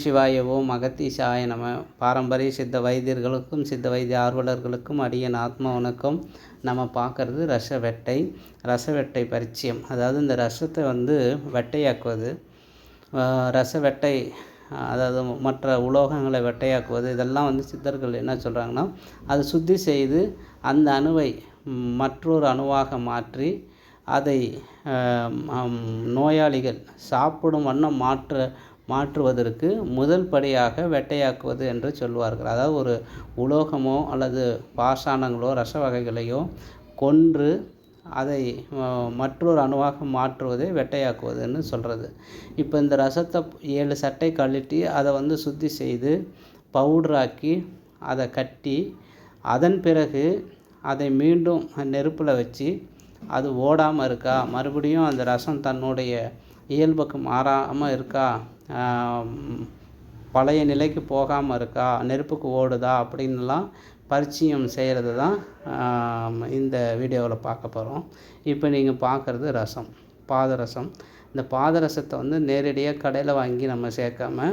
சிவாய ஓம் அகத்தீசாய நம. பாரம்பரிய சித்த வைத்தியர்களுக்கும் சித்த வைத்திய ஆர்வலர்களுக்கும் அடியன் ஆத்ம வணக்கம் நம்ம பார்க்குறது ரச வெட்டை ரச வெட்டை பரிச்சயம். அதாவது இந்த ரசத்தை வந்து வெட்டையாக்குவது. ரச வெட்டை அதாவது மற்ற உலோகங்களை வெட்டையாக்குவது. இதெல்லாம் வந்து சித்தர்கள் என்ன சொல்கிறாங்கன்னா அதை சுத்தி செய்து அந்த அணுவை மற்றொரு அணுவாக மாற்றி அதை நோயாளிகள் சாப்பிடும் வண்ணம் மாற்ற மாற்றுவதற்கு முதல் படியாக வெட்டையாக்குவது என்று சொல்வார்கள் அதாவது ஒரு உலோகமோ அல்லது பாஷாணங்களோ ரச வகைகளையோ கொன்று அதை மற்றொரு அணுவாக மாற்றுவதை வெட்டையாக்குவதுன்னு சொல்கிறது இப்போ இந்த ரசத்தை ஏழு சட்டை கழட்டி அதை வந்து சுத்தி செய்து பவுடராக்கி அதை கட்டி அதன் பிறகு அதை மீண்டும் நெருப்பில் வச்சு அது ஓடாமல் இருக்கா? மறுபடியும் அந்த ரசம் தன்னுடைய இயல்புக்கு மாறாமல் இருக்கா? பழைய நிலைக்கு போகாமல் இருக்கா நெருப்புக்கு ஓடுதா அப்படின்லாம் பரிச்சயம் செய்கிறது தான் இந்த வீடியோவில் பார்க்க போகிறோம் இப்போ நீங்கள் பார்க்குறது ரசம் பாதரசம். இந்த பாதரசத்தை வந்து நேரடியாக கடையில் வாங்கி நம்ம சேர்க்காம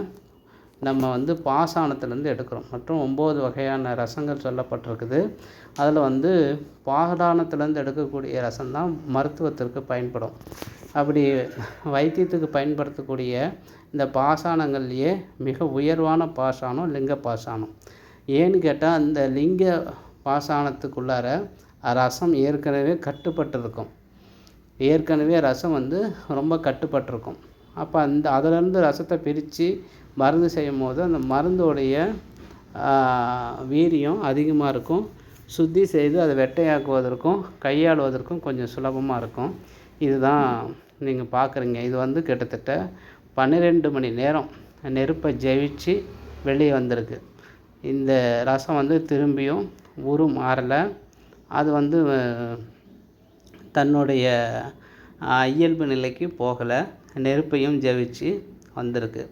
நம்ம வந்து பாசானத்துலேருந்து எடுக்கிறோம். மற்றும் ஒம்பது வகையான ரசங்கள் சொல்லப்பட்டிருக்குது. அதில் வந்து பாதானத்துலேருந்து எடுக்கக்கூடிய ரசம் தான் மருத்துவத்திற்கு பயன்படும். அப்படி வைத்தியத்துக்கு பயன்படுத்தக்கூடிய இந்த பாசானங்கள்லேயே மிக உயர்வான பாசானம் லிங்க பாசானம் ஏன்னு கேட்டால் அந்த லிங்க பாசானத்துக்குள்ளார ரசம் ஏற்கனவே கட்டுப்பட்டிருக்கும். ஏற்கனவே ரசம் வந்து ரொம்ப கட்டுப்பட்டிருக்கும். அப்போ அந்த அதிலேருந்து ரசத்தை பிரித்து மருந்து செய்யும் போது அந்த மருந்தோடைய வீரியம் அதிகமாக இருக்கும். சுத்தி செய்து அதை வெட்டையாக்குவதற்கும் கையாளுவதற்கும் கொஞ்சம் சுலபமாக இருக்கும். இதுதான் நீங்கள் பார்க்குறீங்க இது வந்து கிட்டத்தட்ட பன்னிரெண்டு மணி நேரம் நெருப்பை ஜெயிச்சு வெளியே வந்திருக்கு. இந்த ரசம் வந்து திரும்பியும் உரு மாறலை. அது வந்து தன்னுடைய இயல்பு நிலைக்கு போகலை. நெருப்பையும் ஜெயிச்சு வந்திருக்கு.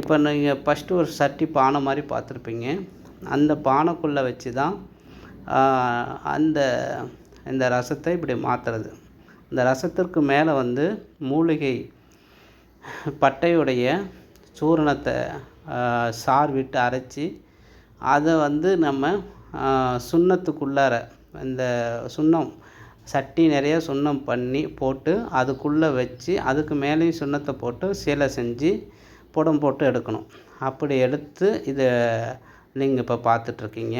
இப்போ நீங்கள் ஃபஸ்ட்டு ஒரு சட்டி பானை மாதிரி பார்த்துருப்பீங்க. அந்த பானைக்குள்ளே வச்சு தான் அந்த இந்த ரசத்தை இப்படி மாற்றுறது இந்த ரசத்திற்கு மேலே வந்து மூலிகை பட்டையுடைய சூரணத்தை சார் விட்டு அரைச்சி அதை வந்து நம்ம சுண்ணத்துக்குள்ளார இந்த சுண்ணம் சட்டி நிறைய சுண்ணம் பண்ணி போட்டு அதுக்குள்ளே வச்சு அதுக்கு மேலேயும் சுண்ணத்தை போட்டு சீலை செஞ்சு புடம் போட்டு எடுக்கணும். அப்படி எடுத்து இதை நீங்கள் இப்போ பார்த்துட்ருக்கீங்க.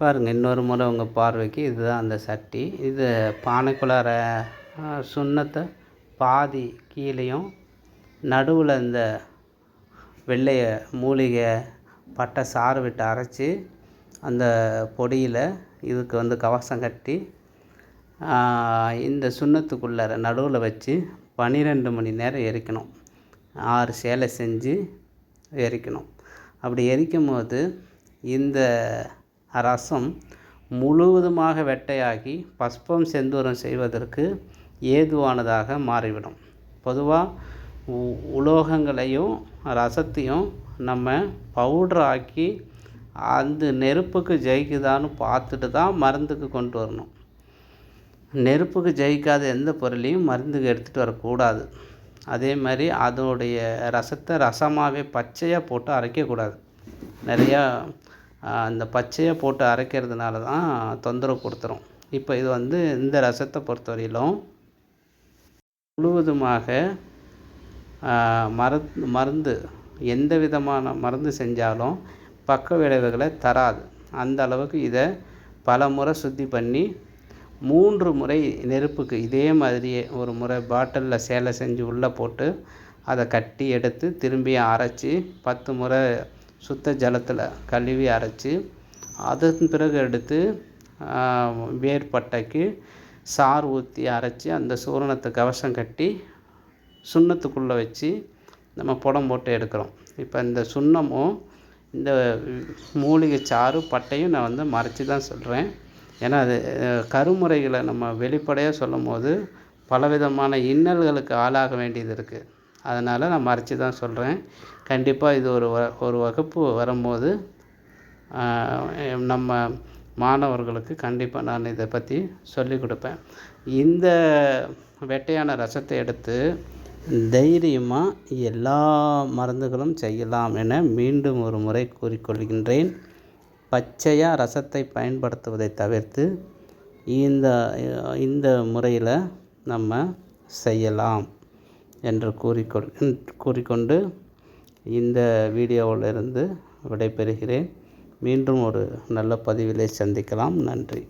பாருங்கள் இன்னொரு முறை உங்கள் பார்வைக்கு இதுதான் அந்த சட்டி. இது பானைக்குள்ளார சுண்ணத்தை பாதி கீழேயும் நடுவில் இந்த வெள்ளைய மூலிகை பட்டை சாறு விட்டு அரைச்சி அந்த பொடியில் இதுக்கு வந்து கவசம் கட்டி இந்த சுண்ணத்துக்குள்ளார நடுவில் வச்சு பன்னிரெண்டு மணி நேரம் எரிக்கணும். ஆறு சேலை செஞ்சு எரிக்கணும். அப்படி எரிக்கும் போது இந்த ரசம் முழுவதுமாக வெட்டையாகி பஸ்பம் செந்தூரம் செய்வதற்கு ஏதுவானதாக மாறிவிடும். பொதுவாக உலோகங்களையும் ரசத்தையும் நம்ம பவுடர் ஆக்கி அந்த நெருப்புக்கு ஜெயிக்குதான்னு பார்த்துட்டு தான் மருந்துக்கு கொண்டு வரணும். நெருப்புக்கு ஜெயிக்காத எந்த பொருளையும் மருந்துக்கு எடுத்துகிட்டு வரக்கூடாது. அதே மாதிரி அதோடைய ரசத்தை ரசமாகவே பச்சையாக போட்டு அரைக்கக்கூடாது. நிறையா அந்த பச்சையாக போட்டு அரைக்கிறதுனால தான் தொந்தரவு கொடுத்துரும். இப்போ இது வந்து இந்த ரசத்தை பொறுத்தவரையிலும் முழுவதுமாக மருந் மருந்து எந்த விதமான மருந்து செஞ்சாலும் பக்க விளைவுகளை தராது. அந்த அளவுக்கு இதை பல முறை சுத்தி பண்ணி மூன்று முறை நெருப்புக்கு இதே மாதிரியே ஒரு முறை பாட்டிலில் சேலை செஞ்சு உள்ளே போட்டு அதை கட்டி எடுத்து திரும்பி அரைச்சி பத்து முறை சுத்த ஜலத்தில் கழுவி அரைச்சி அதன் பிறகு எடுத்து வேர்பட்டைக்கு சாறு ஊற்றி அரைச்சி அந்த சூரணத்தை கவசம் கட்டி சுண்ணத்துக்குள்ளே வச்சு நம்ம புடம் போட்டு எடுக்கிறோம். இப்போ இந்த சுண்ணமும் இந்த மூலிகை சாறு பட்டையும் நான் வந்து மறைச்சி தான் சொல்கிறேன் ஏன்னா அது கருமுறைகளை நம்ம வெளிப்படையாக சொல்லும் போது பலவிதமான இன்னல்களுக்கு ஆளாக வேண்டியது இருக்குது அதனால் நான் மறைச்சி தான் சொல்கிறேன் கண்டிப்பாக இது ஒரு வ ஒரு வகுப்பு வரும்போது நம்ம மாணவர்களுக்கு கண்டிப்பாக நான் இதை பற்றி சொல்லிக் கொடுப்பேன். இந்த வெட்டையான ரசத்தை எடுத்து தைரியமாக எல்லா மருந்துகளும் செய்யலாம் என மீண்டும் ஒரு முறை கூறிக்கொள்கின்றேன். பச்சையாக ரசத்தை பயன்படுத்துவதை தவிர்த்து இந்த இந்த முறையில் நம்ம செய்யலாம் என்று கூறிக்கொள் கூறிக்கொண்டு இந்த வீடியோவிலிருந்து விடைபெறுகிறேன். மீண்டும் ஒரு நல்ல பதிவிலே சந்திக்கலாம். நன்றி.